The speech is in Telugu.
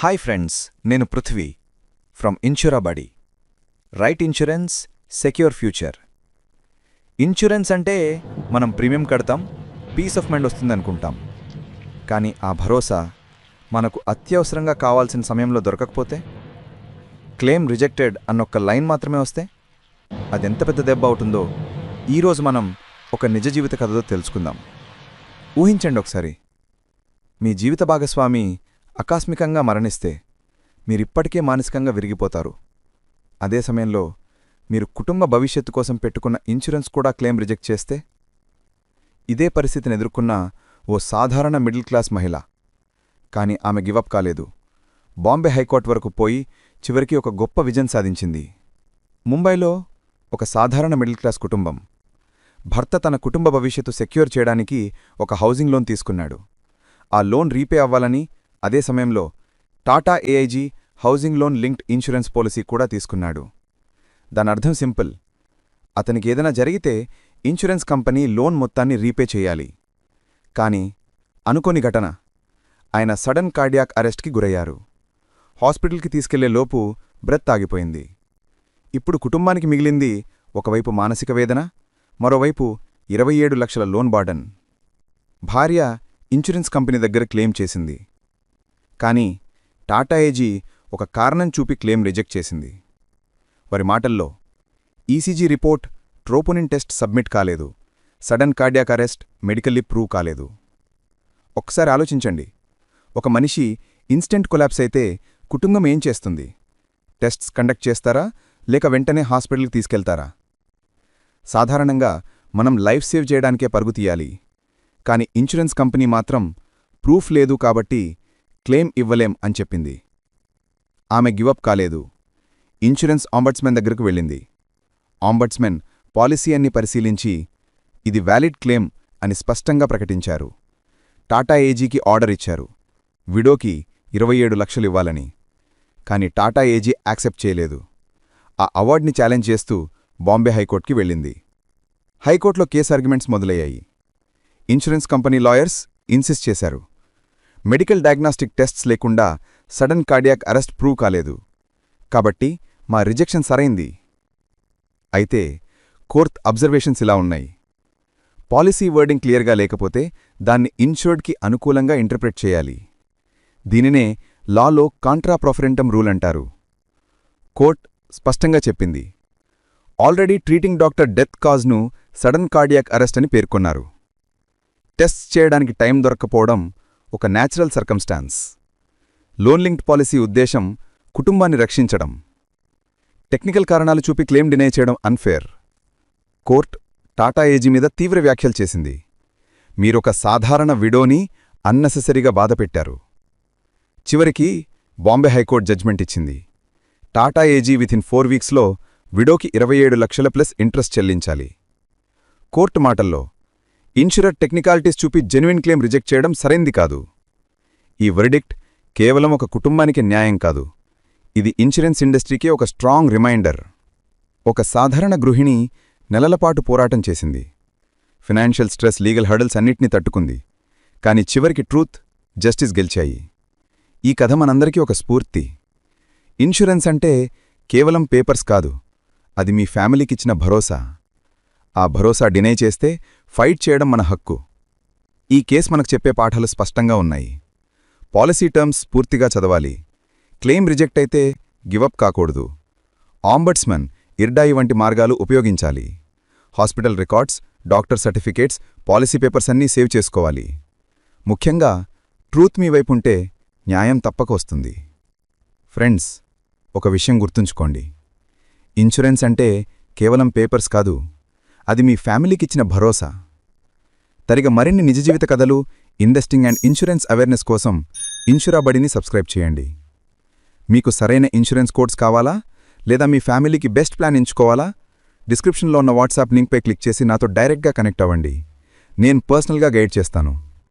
హాయ్ ఫ్రెండ్స్ నేను Prithvi from ఇన్షురాబడి right insurance secure future insurance అంటే మనం ప్రీమియం కడతాం పీస్ ఆఫ్ మైండ్ వస్తుందనుకుంటాం కానీ ఆ భరోసా మనకు అత్యవసరంగా కావాల్సిన సమయంలో దొరకకపోతే క్లెయిమ్ రిజెక్టెడ్ అన్నొక్క లైన్ మాత్రమే వస్తే అదెంత పెద్ద దెబ్బ అవుతుందో ఈరోజు మనం ఒక నిజ జీవిత కథతో తెలుసుకుందాం. ఊహించండి ఒకసారి. మీ జీవిత భాగస్వామి ఆకస్మికంగా మరణిస్తే మీరిప్పటికే మానసికంగా విరిగిపోతారు. అదే సమయంలో మీరు కుటుంబ భవిష్యత్తు కోసం పెట్టుకున్న ఇన్సూరెన్స్ కూడా క్లెయిమ్ రిజెక్ట్ చేస్తే? ఇదే పరిస్థితిని ఎదుర్కొన్న ఓ సాధారణ మిడిల్ క్లాస్ మహిళ. కాని ఆమె గివప్ కాలేదు. బాంబే హైకోర్టు వరకు పోయి చివరికి ఒక గొప్ప విజయం సాధించింది. ముంబైలో ఒక సాధారణ మిడిల్ క్లాస్ కుటుంబం. భర్త తన కుటుంబ భవిష్యత్తు సెక్యూర్ చేయడానికి ఒక హౌసింగ్ లోన్ తీసుకున్నాడు. ఆ లోన్ రీపే అవ్వాలని అదే సమయంలో Tata AIG housing loan linked insurance policy కూడా తీసుకున్నాడు. దానర్థం సింపుల్. అతనికి ఏదైనా జరిగితే ఇన్సూరెన్స్ కంపెనీ లోన్ మొత్తాన్ని రీపే చేయాలి. కాని అనుకోని ఘటన. ఆయన సడన్ కార్డియాక్ అరెస్ట్కి గురయ్యారు. హాస్పిటల్కి తీసుకెళ్ళే లోపు బ్రెత్ ఆగిపోయింది. ఇప్పుడు కుటుంబానికి మిగిలింది ఒకవైపు మానసిక వేదన మరోవైపు ఇరవై ఏడు లక్షల లోన్ బార్డన్. భార్య ఇన్సూరెన్స్ కంపెనీ దగ్గర క్లెయిమ్ చేసింది. కానీ టాటా ఏజీ ఒక కారణం చూపి క్లెయిమ్ రిజెక్ట్ చేసింది. వారి మాటల్లో ECG report troponin test submit కాలేదు sudden cardiac arrest medically prove కాలేదు. ఒకసారి ఆలోచించండి ఒక మనిషి ఇన్స్టెంట్ కొలాప్స్ అయితే కుటుంబం ఏం చేస్తుంది? టెస్ట్స్ కండక్ట్ చేస్తారా లేక వెంటనే హాస్పిటల్కి తీసుకెళ్తారా? సాధారణంగా మనం లైఫ్ సేవ్ చేయడానికే పరుగు తీయాలి కానీ ఇన్సూరెన్స్ కంపెనీ మాత్రం ప్రూఫ్ లేదు కాబట్టి క్లెయిమ్ ఇవ్వలేం అని చెప్పింది. ఆమె గివప్ కాలేదు. ఇన్సూరెన్స్ ఆంబడ్స్మెన్ దగ్గరకు వెళ్ళింది. ఆంబడ్స్మెన్ పాలసీ అన్ని పరిశీలించి ఇది వ్యాలిడ్ క్లెయిమ్ అని స్పష్టంగా ప్రకటించారు. టాటా ఏజీకి ఆర్డర్ ఇచ్చారు. విడోకి ఇరవై ఏడు లక్షలివ్వాలని కాని టాటా ఏజీ యాక్సెప్ట్ చేయలేదు. ఆ అవార్డ్ని ఛాలెంజ్ చేస్తూ బాంబే హైకోర్టుకి వెళ్ళింది. హైకోర్టులో కేసు ఆర్గ్యుమెంట్స్ మొదలయ్యాయి. ఇన్సూరెన్స్ కంపెనీ లాయర్స్ ఇన్సిస్ట్ చేశారు. మెడికల్ డయాగ్నాస్టిక్ టెస్ట్స్ లేకుండా సడన్ కార్డియాక్ అరెస్ట్ ప్రూవ్ కాలేదు. కాబట్టి మా రిజెక్షన్ సరైంది. అయితే కోర్ట్ అబ్జర్వేషన్స్ ఇలా ఉన్నాయి. పాలసీ వర్డింగ్ క్లియర్గా లేకపోతే దాన్ని ఇన్షూర్డ్కి అనుకూలంగా ఇంటర్ప్రెట్ చేయాలి. దీనినే లాలో కాంట్రాప్రొఫరెంటం రూల్ అంటారు. కోర్ట్ స్పష్టంగా చెప్పింది. ఆల్రెడీ ట్రీటింగ్ డాక్టర్ డెత్ కాజ్ను సడన్ కార్డియాక్ అరెస్ట్ అని పేర్కొన్నారు. టెస్ట్ చేయడానికి టైం దొరకపోవడం ఒక natural circumstance loan linked policy ఉద్దేశం కుటుంబాన్ని రక్షించడం. టెక్నికల్ కారణాలు చూపి క్లెయిమ్ డినై చేయడం అన్ఫేర్ కోర్ట్ టాటా ఏజీ మీద తీవ్ర వ్యాఖ్యలు చేసింది. మీరొక సాధారణ విడోని అన్నెసెసరీగా బాధపెట్టారు చివరికి బాంబే హైకోర్టు జడ్జ్మెంట్ ఇచ్చింది. టాటా ఏజీ వితిన్ ఫోర్ వీక్స్లో విడోకి ఇరవై ఏడు లక్షల ప్లస్ ఇంట్రెస్ట్ చెల్లించాలి. కోర్టు మాటల్లో ఇన్షురర్ టెక్నికాలిటీస్ చూపి జెన్యున్ క్లెయిమ్ రిజెక్ట్ చేయడం సరైంది కాదు. ఈ వర్డిక్ట్ కేవలం ఒక కుటుంబానికి న్యాయం కాదు. ఇది ఇన్సూరెన్స్ ఇండస్ట్రీకే ఒక స్ట్రాంగ్ రిమైండర్ ఒక సాధారణ గృహిణి నెలలపాటు పోరాటం చేసింది. ఫినాన్షియల్ స్ట్రెస్ లీగల్ హర్డల్స్ అన్నిటినీ తట్టుకుంది. కాని చివరికి ట్రూత్ జస్టిస్ గెలిచాయి. ఈ కథ మనందరికీ ఒక స్ఫూర్తి. ఇన్సూరెన్స్ అంటే కేవలం పేపర్స్ కాదు. అది మీ ఫ్యామిలీకిచ్చిన భరోసా. ఆ భరోసా డినై చేస్తే ఫైట్ చేయడం మన హక్కు. ఈ కేసు మనకు చెప్పే పాఠాలు స్పష్టంగా ఉన్నాయి. పాలసీ టర్మ్స్ పూర్తిగా చదవాలి. క్లెయిమ్ రిజెక్ట్ అయితే గివప్ కాకూడదు. ఆంబడ్స్మన్ ఇర్డాయి వంటి మార్గాలు ఉపయోగించాలి. Hospital records doctor certificates policy papers అన్నీ సేవ్ చేసుకోవాలి. ముఖ్యంగా ట్రూత్ మీ వైపుంటే న్యాయం తప్పక వస్తుంది. ఫ్రెండ్స్ ఒక విషయం గుర్తుంచుకోండి. ఇన్సూరెన్స్ అంటే కేవలం పేపర్స్ కాదు అది మీ ఫ్యామిలీకిచ్చిన భరోసా. తరిగ మరిన్ని నిజ జీవిత కథలు ఇన్వెస్టింగ్ అండ్ ఇన్సూరెన్స్ అవేర్నెస్ కోసం ఇన్షురాబడిని సబ్స్క్రైబ్ చేయండి. మీకు సరైన ఇన్సూరెన్స్ కోడ్స్ కావాలా? లేదా మీ ఫ్యామిలీకి బెస్ట్ ప్లాన్ ఎంచుకోవాలా? డిస్క్రిప్షన్లో ఉన్న వాట్సాప్ లింక్పై క్లిక్ చేసి నాతో డైరెక్ట్గా కనెక్ట్ అవ్వండి. నేను పర్సనల్గా గైడ్ చేస్తాను.